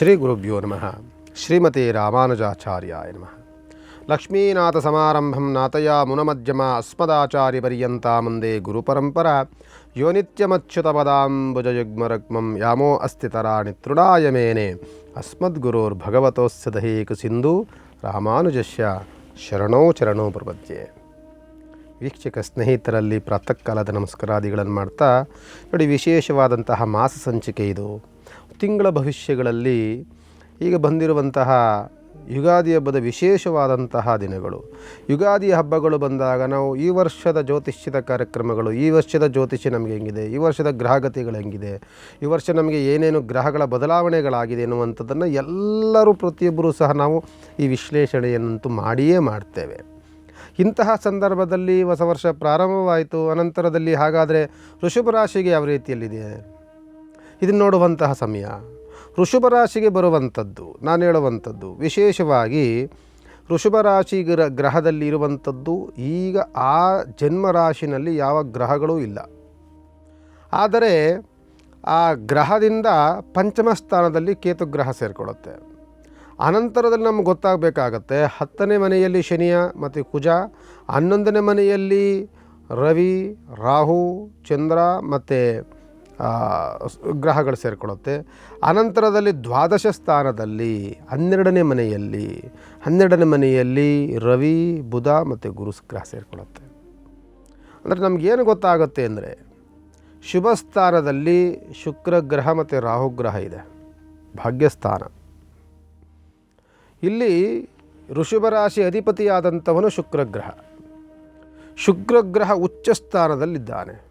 ಶ್ರೀ ಗುರುಭ್ಯೋ ನಮಃ ಶ್ರೀಮತಿ ರಾಮಾನುಜಾಚಾರ್ಯಾಯ ನಮಃ ಲಕ್ಷ್ಮೀನಾಥ ಸಮಾರಂಭಂ ನಾಥಯ ಮುನಮಧ್ಯಮ ಅಸ್ಮದಾಚಾರ್ಯ ಪರ್ಯಂತ ಮುಂದೆ ಗುರುಪರಂಪರ ಯೋ ನಿತ್ಯಮಚ್ಯುತ ಪದಾಂಬುಜಯುಗ್ಮರಗ್ಮಂ ಯಾಮೋ ಅಸ್ತಿ ತರಾಣಿ ತೃಣಾಯ ಮೇನೆ ಅಸ್ಮದ್ಗುರೋರ್ಭಗವತೋಸ್ಯ ದಹೇಕ ಸಿಂಧು ರಾಮಾನುಜಸ್ಯ ಶರಣೋ ಚರಣೋ ಪ್ರಪದ್ಯೆ ವೀಕ್ಷಕ ಸ್ನೇಹಿತರಲ್ಲಿ ಪ್ರಾತಃ ಕಾಲದ ನಮಸ್ಕಾರಾದಿಗಳನ್ನು ಮಾಡ್ತಾ, ನೋಡಿ ವಿಶೇಷವಾದಂತಹ ಮಾಸ ಸಂಚಿಕೆ ಇದು. ತಿಂಗಳ ಭವಿಷ್ಯಗಳಲ್ಲಿ ಈಗ ಬಂದಿರುವಂತಹ ಯುಗಾದಿ ಹಬ್ಬದ ವಿಶೇಷವಾದಂತಹ ದಿನಗಳು. ಯುಗಾದಿ ಹಬ್ಬಗಳು ಬಂದಾಗ ನಾವು ಈ ವರ್ಷದ ಜ್ಯೋತಿಷ್ಯದ ಕಾರ್ಯಕ್ರಮಗಳು, ಈ ವರ್ಷದ ಜ್ಯೋತಿಷ್ಯ ನಮಗೆ ಹೆಂಗಿದೆ, ಈ ವರ್ಷದ ಗ್ರಹಗತಿಗಳು ಹೆಂಗಿದೆ, ಈ ವರ್ಷ ನಮಗೆ ಏನೇನು ಗ್ರಹಗಳ ಬದಲಾವಣೆಗಳಾಗಿದೆ ಎನ್ನುವಂಥದ್ದನ್ನು ಎಲ್ಲರೂ ಪ್ರತಿಯೊಬ್ಬರೂ ಸಹ ನಾವು ಈ ವಿಶ್ಲೇಷಣೆಯನ್ನಂತೂ ಮಾಡಿಯೇ ಮಾಡ್ತೇವೆ. ಇಂತಹ ಸಂದರ್ಭದಲ್ಲಿ ಹೊಸ ವರ್ಷ ಪ್ರಾರಂಭವಾಯಿತು, ಅನಂತರದಲ್ಲಿ ಹಾಗಾದರೆ ಋಷಭ ರಾಶಿಗೆ ಯಾವ ರೀತಿಯಲ್ಲಿದೆ? ಇದನ್ನು ನೋಡುವಂತಹ ಸಮಯ. ಋಷಭ ರಾಶಿಗೆ ಬರುವಂಥದ್ದು, ನಾನು ಹೇಳುವಂಥದ್ದು, ವಿಶೇಷವಾಗಿ ಋಷಭ ರಾಶಿ ಗ್ರ, ಗ್ರಹದಲ್ಲಿ ಇರುವಂಥದ್ದು, ಈಗ ಆ ಜನ್ಮ ರಾಶಿನಲ್ಲಿ ಯಾವ ಗ್ರಹಗಳೂ ಇಲ್ಲ. ಆದರೆ ಆ ಗ್ರಹದಿಂದ ಪಂಚಮ ಸ್ಥಾನದಲ್ಲಿ ಕೇತು ಗ್ರಹ ಸೇರಿಕೊಳ್ಳುತ್ತೆ. ಅನಂತರದಲ್ಲಿ ನಮ್ಗೆ ಗೊತ್ತಾಗಬೇಕಾಗತ್ತೆ, ಹತ್ತನೇ ಮನೆಯಲ್ಲಿ ಶನಿಯ ಮತ್ತು ಕುಜ, ಹನ್ನೊಂದನೇ ಮನೆಯಲ್ಲಿ ರವಿ, ರಾಹು, ಚಂದ್ರ ಮತ್ತು ಗ್ರಹಗಳು ಸೇರಿಕೊಳ್ಳುತ್ತೆ. ಅನಂತರದಲ್ಲಿ ದ್ವಾದಶ ಸ್ಥಾನದಲ್ಲಿ ಹನ್ನೆರಡನೇ ಮನೆಯಲ್ಲಿ ಹನ್ನೆರಡನೇ ಮನೆಯಲ್ಲಿ ರವಿ, ಬುಧ ಮತ್ತು ಗುರು ಗ್ರಹ ಸೇರಿಕೊಳ್ಳುತ್ತೆ. ಅಂದರೆ ನಮಗೇನು ಗೊತ್ತಾಗುತ್ತೆ ಅಂದರೆ ಶುಭ ಸ್ಥಾನದಲ್ಲಿ ಶುಕ್ರ ಗ್ರಹ ಮತ್ತು ರಾಹುಗ್ರಹ ಇದೆ. ಭಾಗ್ಯಸ್ಥಾನ. ಇಲ್ಲಿ ಋಷಭ ರಾಶಿ ಅಧಿಪತಿಯಾದಂಥವನು ಶುಕ್ರಗ್ರಹ ಶುಕ್ರಗ್ರಹ ಉಚ್ಚ ಸ್ಥಾನದಲ್ಲಿದ್ದಾನೆ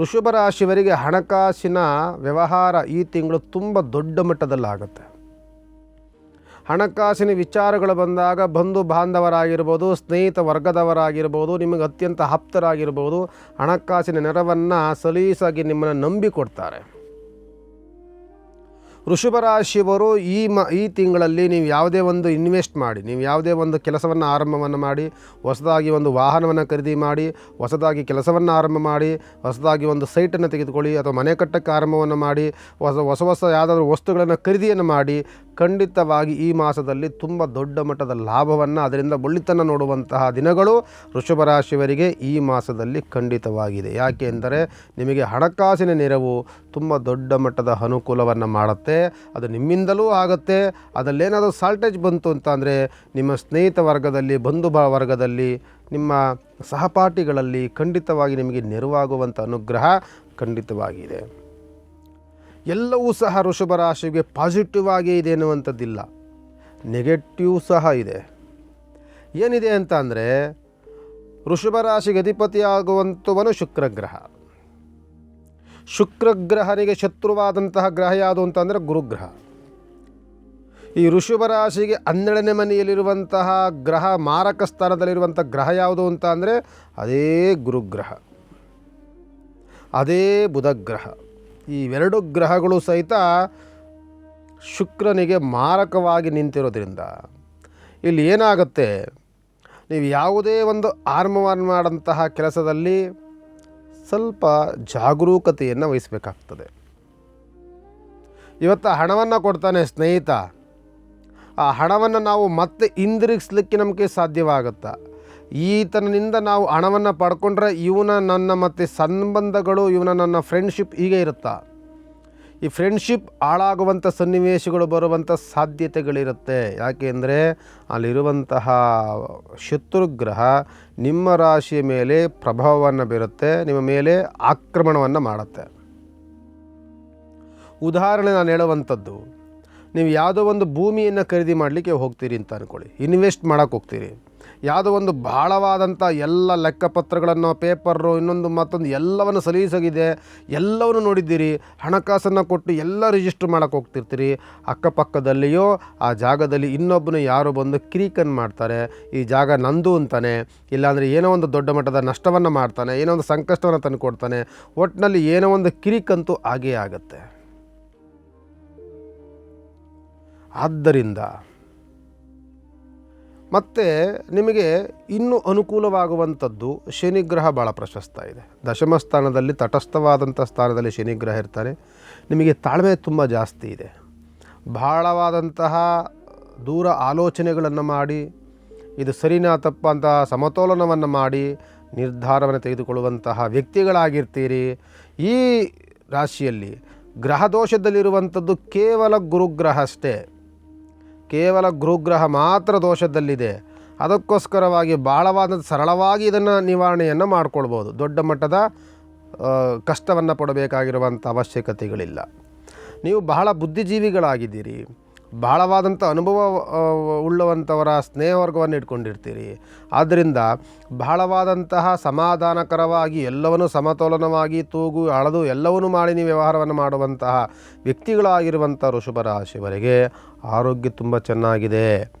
ಋಷಭ ರಾಶಿಯವರಿಗೆ ಹಣಕಾಸಿನ ವ್ಯವಹಾರ ಈ ತಿಂಗಳು ತುಂಬ ದೊಡ್ಡ ಮಟ್ಟದಲ್ಲಾಗುತ್ತೆ. ಹಣಕಾಸಿನ ವಿಚಾರಗಳು ಬಂದಾಗ ಬಂಧು ಬಾಂಧವರಾಗಿರ್ಬೋದು, ಸ್ನೇಹಿತ ವರ್ಗದವರಾಗಿರ್ಬೋದು, ನಿಮಗೆ ಅತ್ಯಂತ ಆಪ್ತರಾಗಿರ್ಬೋದು, ಹಣಕಾಸಿನ ನೆರವನ್ನು ಸಲೀಸಾಗಿ ನಿಮ್ಮನ್ನು ನಂಬಿಕೊಡ್ತಾರೆ. ರಾಶಿಯವರು ಈ ಮ, ಈ ತಿಂಗಳಲ್ಲಿ ನೀವು ಯಾವುದೇ ಒಂದು ಇನ್ವೆಸ್ಟ್ ಮಾಡಿ, ನೀವು ಯಾವುದೇ ಒಂದು ಕೆಲಸವನ್ನು ಆರಂಭವನ್ನು ಮಾಡಿ, ಹೊಸದಾಗಿ ಒಂದು ವಾಹನವನ್ನು ಖರೀದಿ ಮಾಡಿ, ಹೊಸದಾಗಿ ಕೆಲಸವನ್ನು ಆರಂಭ ಮಾಡಿ, ಹೊಸದಾಗಿ ಒಂದು ಸೈಟನ್ನು ತೆಗೆದುಕೊಳ್ಳಿ ಅಥವಾ ಮನೆ ಕಟ್ಟಕ್ಕೆ ಆರಂಭವನ್ನು ಮಾಡಿ, ಹೊಸ ಹೊಸ ಹೊಸ ಯಾವುದಾದ್ರೂ ವಸ್ತುಗಳನ್ನು ಖರೀದಿಯನ್ನು ಮಾಡಿ ಖಂಡಿತವಾಗಿ ಈ ಮಾಸದಲ್ಲಿ ತುಂಬ ದೊಡ್ಡ ಮಟ್ಟದ ಲಾಭವನ್ನು ಅದರಿಂದ ಒಳ್ಳಿತನ ನೋಡುವಂತಹ ದಿನಗಳು ವೃಷಭರಾಶಿಯವರಿಗೆ ಈ ಮಾಸದಲ್ಲಿ ಖಂಡಿತವಾಗಿದೆ. ಯಾಕೆ ಎಂದರೆ ನಿಮಗೆ ಹಣಕಾಸಿನ ನೆರವು ತುಂಬ ದೊಡ್ಡ ಮಟ್ಟದ ಅನುಕೂಲವನ್ನು ಮಾಡುತ್ತೆ. ಅದು ನಿಮ್ಮಿಂದಲೂ ಆಗುತ್ತೆ. ಅದರಲ್ಲೇನಾದರೂ ಸಾಲ್ಟೇಜ್ ಬಂತು ಅಂತ ಅಂದರೆ ನಿಮ್ಮ ಸ್ನೇಹಿತ ವರ್ಗದಲ್ಲಿ ಬಂಧು ಬ ವರ್ಗದಲ್ಲಿ, ನಿಮ್ಮ ಸಹಪಾಠಿಗಳಲ್ಲಿ ಖಂಡಿತವಾಗಿ ನಿಮಗೆ ನೆರವಾಗುವಂಥ ಅನುಗ್ರಹ ಖಂಡಿತವಾಗಿದೆ. ಎಲ್ಲವೂ ಸಹ ಋಷಭ ರಾಶಿಗೆ ಪಾಸಿಟಿವ್ ಆಗೇ ಇದೆ ಎನ್ನುವಂಥದ್ದಿಲ್ಲ. ನೆಗೆಟಿವ್ ಸಹ ಇದೆ. ಏನಿದೆ ಅಂತ ಅಂದರೆ, ಋಷಭ ರಾಶಿಗೆ ಅಧಿಪತಿಯಾಗುವಂಥವನು ಶುಕ್ರಗ್ರಹ. ಶುಕ್ರಗ್ರಹನಿಗೆ ಶತ್ರುವಾದಂತಹ ಗ್ರಹ ಯಾವುದು ಅಂತಂದರೆ ಗುರುಗ್ರಹ. ಈ ಋಷಭ ರಾಶಿಗೆ ಹನ್ನೆರಡನೇ ಮನೆಯಲ್ಲಿರುವಂತಹ ಗ್ರಹ, ಮಾರಕ ಸ್ಥಾನದಲ್ಲಿರುವಂಥ ಗ್ರಹ ಯಾವುದು ಅಂತ ಅಂದರೆ, ಅದೇ ಗುರುಗ್ರಹ. ಅದೇ ಬುಧಗ್ರಹ ಈ ಎರಡು ಗ್ರಹಗಳು ಸಹಿತ ಶುಕ್ರನಿಗೆ ಮಾರಕವಾಗಿ ನಿಂತಿರೋದ್ರಿಂದ ಇಲ್ಲಿ ಏನಾಗುತ್ತೆ? ನೀವು ಯಾವುದೇ ಒಂದು ಆರಂಭವನ್ನು ಮಾಡಂತಹ ಕೆಲಸದಲ್ಲಿ ಸ್ವಲ್ಪ ಜಾಗರೂಕತೆಯನ್ನು ವಹಿಸಬೇಕಾಗ್ತದೆ. ಇವತ್ತು ಹಣವನ್ನು ಕೊಡ್ತಾನೆ ಸ್ನೇಹಿತ. ಆ ಹಣವನ್ನು ನಾವು ಮತ್ತೆ ಹಿಂದಿರುಗಿಸ್ಲಿಕ್ಕೆ ನಮಗೆ ಸಾಧ್ಯವಾಗುತ್ತಾ? ಈತನಿಂದ ನಾವು ಹಣವನ್ನು ಪಡ್ಕೊಂಡ್ರೆ ಇವನ ನನ್ನ ಮತ್ತು ಸಂಬಂಧಗಳು, ಇವನ ನನ್ನ ಫ್ರೆಂಡ್ಶಿಪ್ ಹೀಗೆ ಇರುತ್ತಾ? ಈ ಫ್ರೆಂಡ್ಶಿಪ್ ಹಾಳಾಗುವಂಥ ಸನ್ನಿವೇಶಗಳು ಬರುವಂಥ ಸಾಧ್ಯತೆಗಳಿರುತ್ತೆ. ಯಾಕೆ ಅಂದರೆ ಅಲ್ಲಿರುವಂತಹ ಶತ್ರುಗ್ರಹ ನಿಮ್ಮ ರಾಶಿಯ ಮೇಲೆ ಪ್ರಭಾವವನ್ನು ಬೀರುತ್ತೆ, ನಿಮ್ಮ ಮೇಲೆ ಆಕ್ರಮಣವನ್ನು ಮಾಡುತ್ತೆ. ಉದಾಹರಣೆ ನಾನು ಹೇಳುವಂಥದ್ದು, ನೀವು ಯಾವುದೋ ಒಂದು ಭೂಮಿಯನ್ನು ಖರೀದಿ ಮಾಡಲಿಕ್ಕೆ ಹೋಗ್ತೀರಿ ಅಂತ ಅಂದ್ಕೊಳ್ಳಿ ಇನ್ವೆಸ್ಟ್ ಮಾಡೋಕ್ಕೆ ಹೋಗ್ತೀರಿ. ಯಾವುದೋ ಒಂದು ಭಾಳವಾದಂಥ ಎಲ್ಲ ಲೆಕ್ಕಪತ್ರಗಳನ್ನು, ಪೇಪರು, ಇನ್ನೊಂದು ಮತ್ತೊಂದು ಎಲ್ಲವನ್ನು ಸಲೀಸಾಗಿದೆ, ಎಲ್ಲವನ್ನು ನೋಡಿದ್ದೀರಿ, ಹಣಕಾಸನ್ನು ಕೊಟ್ಟು ಎಲ್ಲ ರಿಜಿಸ್ಟ್ರ್ ಮಾಡೋಕ್ಕೆ ಹೋಗ್ತಿರ್ತೀರಿ. ಅಕ್ಕಪಕ್ಕದಲ್ಲಿಯೋ, ಆ ಜಾಗದಲ್ಲಿ ಇನ್ನೊಬ್ಬನು ಯಾರು ಬಂದು ಕಿರಿಕನ್ನು ಮಾಡ್ತಾರೆ. ಈ ಜಾಗ ನಂದು ಅಂತಾನೆ. ಇಲ್ಲಾಂದರೆ ಏನೋ ಒಂದು ದೊಡ್ಡ ಮಟ್ಟದ ನಷ್ಟವನ್ನು ಮಾಡ್ತಾನೆ, ಏನೋ ಒಂದು ಸಂಕಷ್ಟವನ್ನು ತಂದು ಕೊಡ್ತಾನೆ. ಒಟ್ಟಿನಲ್ಲಿ ಏನೋ ಒಂದು ಕಿರಿಕಂತೂ ಆಗೇ ಆಗುತ್ತೆ. ಆದ್ದರಿಂದ ಮತ್ತು ನಿಮಗೆ ಇನ್ನೂ ಅನುಕೂಲವಾಗುವಂಥದ್ದು ಶನಿಗ್ರಹ ಭಾಳ ಪ್ರಶಸ್ತ ಇದೆ. ದಶಮ ಸ್ಥಾನದಲ್ಲಿ ತಟಸ್ಥವಾದಂಥ ಸ್ಥಾನದಲ್ಲಿ ಶನಿಗ್ರಹ ಇರ್ತಾನೆ ನಿಮಗೆ ತಾಳ್ಮೆ ತುಂಬ ಜಾಸ್ತಿ ಇದೆ. ಬಹಳವಾದಂತಹ ದೂರ ಆಲೋಚನೆಗಳನ್ನು ಮಾಡಿ, ಇದು ಸರಿನಾ ತಪ್ಪ ಅಂತ ಸಮತೋಲನವನ್ನು ಮಾಡಿ, ನಿರ್ಧಾರವನ್ನು ತೆಗೆದುಕೊಳ್ಳುವಂತಹ ವ್ಯಕ್ತಿಗಳಾಗಿರ್ತೀರಿ. ಈ ರಾಶಿಯಲ್ಲಿ ಗ್ರಹದೋಷದಲ್ಲಿರುವಂಥದ್ದು ಕೇವಲ ಗುರುಗ್ರಹ ಅಷ್ಟೇ. ಕೇವಲ ಗುರುಗ್ರಹ ಮಾತ್ರ ದೋಷದಲ್ಲಿದೆ. ಅದಕ್ಕೋಸ್ಕರವಾಗಿ ಬಹಳವಾದ ಸರಳವಾಗಿ ಇದನ್ನು ನಿವಾರಣೆಯನ್ನು ಮಾಡಿಕೊಳ್ಬೋದು. ದೊಡ್ಡ ಮಟ್ಟದ ಕಷ್ಟವನ್ನು ಪಡಬೇಕಾಗಿರುವಂಥ ಅವಶ್ಯಕತೆಗಳಿಲ್ಲ. ನೀವು ಬಹಳ ಬುದ್ಧಿಜೀವಿಗಳಾಗಿದ್ದೀರಿ. ಬಹಳವಾದಂಥ ಅನುಭವ ಉಳ್ಳುವಂಥವರ ಸ್ನೇಹವರ್ಗವನ್ನು ಇಟ್ಕೊಂಡಿರ್ತೀರಿ. ಆದ್ದರಿಂದ ಬಹಳವಾದಂತಹ ಸಮಾಧಾನಕರವಾಗಿ ಎಲ್ಲವನ್ನು ಸಮತೋಲನವಾಗಿ ತೂಗು, ಅಳದು ಎಲ್ಲವನ್ನೂ ಮಾಡಿ ನೀವು ವ್ಯವಹಾರವನ್ನು ಮಾಡುವಂತಹ ವ್ಯಕ್ತಿಗಳಾಗಿರುವಂಥ ರಾಶಿಯವರಿಗೆ ಆರೋಗ್ಯ ತುಂಬ ಚೆನ್ನಾಗಿದೆ.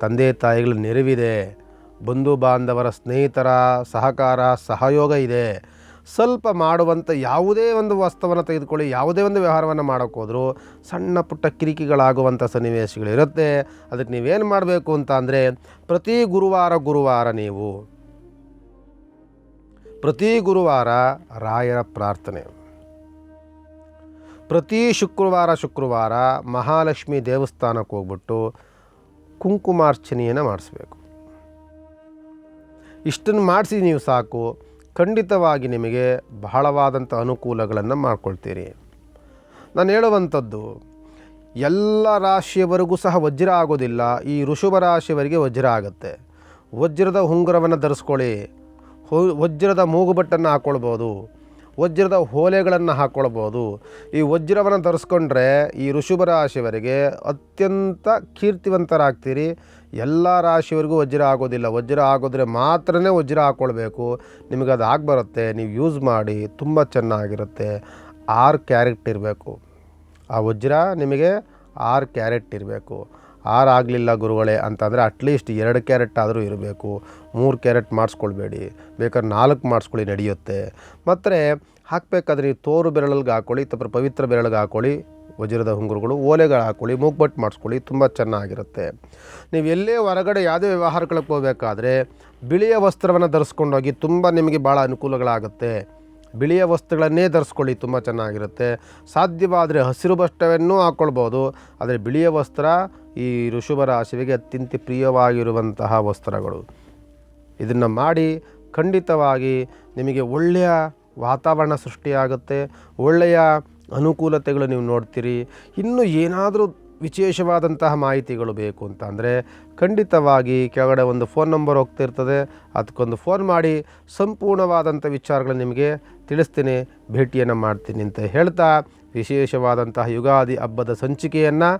ತಂದೆ, ತಾಯಿಗಳ ನೆರವಿದೆ. ಬಂಧು, ಬಾಂಧವರ ಸ್ನೇಹಿತರ ಸಹಕಾರ, ಸಹಯೋಗ ಇದೆ. ಸ್ವಲ್ಪ ಮಾಡುವಂಥ ಯಾವುದೇ ಒಂದು ವಸ್ತುವನ್ನು ತೆಗೆದುಕೊಳ್ಳಿ, ಯಾವುದೇ ಒಂದು ವ್ಯವಹಾರವನ್ನು ಮಾಡೋಕ್ಕೋದ್ರೂ ಸಣ್ಣ ಪುಟ್ಟ ಕಿರಿಕಿಗಳಾಗುವಂಥ ಸನ್ನಿವೇಶಗಳಿರುತ್ತೆ ಅದಕ್ಕೆ ನೀವೇನು ಮಾಡಬೇಕು ಅಂತ ಅಂದರೆ, ಪ್ರತಿ ಗುರುವಾರ ಗುರುವಾರ ನೀವು, ಪ್ರತಿ ಗುರುವಾರ ರಾಯರ ಪ್ರಾರ್ಥನೆ. ಪ್ರತಿ ಶುಕ್ರವಾರ ಶುಕ್ರವಾರ ಮಹಾಲಕ್ಷ್ಮಿ ದೇವಸ್ಥಾನಕ್ಕೆ ಹೋಗ್ಬಿಟ್ಟು ಕುಂಕುಮಾರ್ಚನೆಯನ್ನು ಮಾಡಿಸ್ಬೇಕು. ಇಷ್ಟನ್ನು ಮಾಡಿಸಿ ನೀವು ಸಾಕು. ಖಂಡಿತವಾಗಿ ನಿಮಗೆ ಬಹಳವಾದಂಥ ಅನುಕೂಲಗಳನ್ನು ಮಾಡ್ಕೊಳ್ತೀರಿ. ನಾನು ಹೇಳುವಂಥದ್ದು, ಎಲ್ಲ ರಾಶಿಯವರೆಗೂ ಸಹ ವಜ್ರ ಆಗೋದಿಲ್ಲ. ಈ ಋಷಭ ರಾಶಿಯವರಿಗೆ ವಜ್ರ ಆಗುತ್ತೆ. ವಜ್ರದ ಉಂಗುರವನ್ನು ಧರಿಸ್ಕೊಳ್ಳಿ. ವಜ್ರದ ಮೂಗುಬಟ್ಟನ್ನು ಹಾಕ್ಕೊಳ್ಬೋದು ವಜ್ರದ ಹೋಲೆಗಳನ್ನು ಹಾಕ್ಕೊಳ್ಬೋದು ಈ ವಜ್ರವನ್ನು ಧರಿಸ್ಕೊಂಡ್ರೆ ಈ ಋಷಭ ರಾಶಿಯವರಿಗೆ ಅತ್ಯಂತ ಕೀರ್ತಿವಂತರಾಗ್ತೀರಿ. ಎಲ್ಲ ರಾಶಿವರಿಗೂ ವಜ್ರ ಆಗೋದಿಲ್ಲ. ವಜ್ರ ಆಗೋದ್ರೆ ಮಾತ್ರನೇ ವಜ್ರ ಹಾಕ್ಕೊಳ್ಬೇಕು ನಿಮಗೆ ಅದು ಆಗಿ ಬರುತ್ತೆ ನೀವು ಯೂಸ್ ಮಾಡಿ ತುಂಬ ಚೆನ್ನಾಗಿರುತ್ತೆ. ಆರು ಕ್ಯಾರೆಟ್ ಇರಬೇಕು. ಆ ವಜ್ರ ನಿಮಗೆ ಆರು ಕ್ಯಾರೆಟ್ ಇರಬೇಕು. ಆರು ಆಗಲಿಲ್ಲ ಗುರುಗಳೇ ಅಂತಂದರೆ ಅಟ್ಲೀಸ್ಟ್ ಎರಡು ಕ್ಯಾರೆಟ್ ಆದರೂ ಇರಬೇಕು. ಮೂರು ಕ್ಯಾರೆಟ್ ಮಾಡಿಸ್ಕೊಳ್ಬೇಡಿ. ಬೇಕಾದ್ರೆ ನಾಲ್ಕು ಮಾಡಿಸ್ಕೊಳ್ಳಿ, ನಡೆಯುತ್ತೆ. ಮತ್ತು ಹಾಕಬೇಕಾದ್ರೆ ನೀವು ತೋರು ಬೆರಳಿಗೆ ಹಾಕ್ಕೊಳ್ಳಿ ತಪ್ಪು ಪವಿತ್ರ ಬೆರಳಿಗೆ ಹಾಕ್ಕೊಳ್ಳಿ ವಜ್ರದ ಉಂಗುರುಗಳು ಓಲೆಗಳು ಹಾಕ್ಕೊಳ್ಳಿ ಮೂಗ್ಬಟ್ಟು ಮಾಡಿಸ್ಕೊಳ್ಳಿ, ತುಂಬ ಚೆನ್ನಾಗಿರುತ್ತೆ. ನೀವು ಎಲ್ಲೇ ಹೊರಗಡೆ ಯಾವುದೇ ವ್ಯವಹಾರಗಳಿಗೆ ಹೋಗಬೇಕಾದ್ರೆ ಬಿಳಿಯ ವಸ್ತ್ರವನ್ನು ಧರಿಸ್ಕೊಂಡೋಗಿ ತುಂಬ ನಿಮಗೆ ಭಾಳ ಅನುಕೂಲಗಳಾಗುತ್ತೆ. ಬಿಳಿಯ ವಸ್ತ್ರಗಳನ್ನೇ ಧರಿಸ್ಕೊಳ್ಳಿ, ತುಂಬ ಚೆನ್ನಾಗಿರುತ್ತೆ. ಸಾಧ್ಯವಾದರೆ ಹಸಿರು ಬಷ್ಟವನ್ನೂ ಹಾಕ್ಕೊಳ್ಬೋದು ಆದರೆ ಬಿಳಿಯ ವಸ್ತ್ರ ಈ ಋಷಭ ರಾಶಿಗೆ ಅತ್ಯಂತ ಪ್ರಿಯವಾಗಿರುವಂತಹ ವಸ್ತ್ರಗಳು. ಇದನ್ನು ಮಾಡಿ ಖಂಡಿತವಾಗಿ ನಿಮಗೆ ಒಳ್ಳೆಯ ವಾತಾವರಣ ಸೃಷ್ಟಿಯಾಗುತ್ತೆ. ಒಳ್ಳೆಯ ಅನುಕೂಲತೆಗಳು ನೀವು ನೋಡ್ತೀರಿ. ಇನ್ನು ಏನಾದರೂ ವಿಶೇಷವಾದಂತಹ ಮಾಹಿತಿಗಳು ಬೇಕು ಅಂತ ಅಂದರೆ ಖಂಡಿತವಾಗಿ ಕೆಳಗಡೆ ಒಂದು ಫೋನ್ ನಂಬರ್ ಹೋಗ್ತಿರ್ತದೆ. ಅದಕ್ಕೊಂದು ಫೋನ್ ಮಾಡಿ ಸಂಪೂರ್ಣವಾದಂಥ ವಿಚಾರಗಳು ನಿಮಗೆ ತಿಳಿಸ್ತೀನಿ, ಭೇಟಿಯನ್ನು ಮಾಡ್ತೀನಿ ಅಂತ ಹೇಳ್ತಾ ವಿಶೇಷವಾದಂತಹ ಯುಗಾದಿ ಹಬ್ಬದ ಸಂಚಿಕೆಯನ್ನು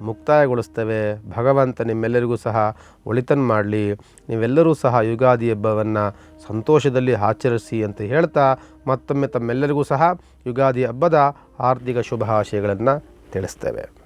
ಮುಕ್ತಾಯಗೊಳಿಸ್ತೇವೆ. ಭಗವಂತ ನಿಮ್ಮೆಲ್ಲರಿಗೂ ಸಹ ಒಳಿತನ್ ಮಾಡಲಿ. ನೀವೆಲ್ಲರೂ ಸಹ ಯುಗಾದಿ ಹಬ್ಬವನ್ನು ಸಂತೋಷದಲ್ಲಿ ಆಚರಿಸಿ ಅಂತ ಹೇಳ್ತಾ ಮತ್ತೊಮ್ಮೆ ತಮ್ಮೆಲ್ಲರಿಗೂ ಸಹ ಯುಗಾದಿ ಹಬ್ಬದ ಆರ್ಥಿಕ ಶುಭಾಶಯಗಳನ್ನು ತಿಳಿಸ್ತೇವೆ.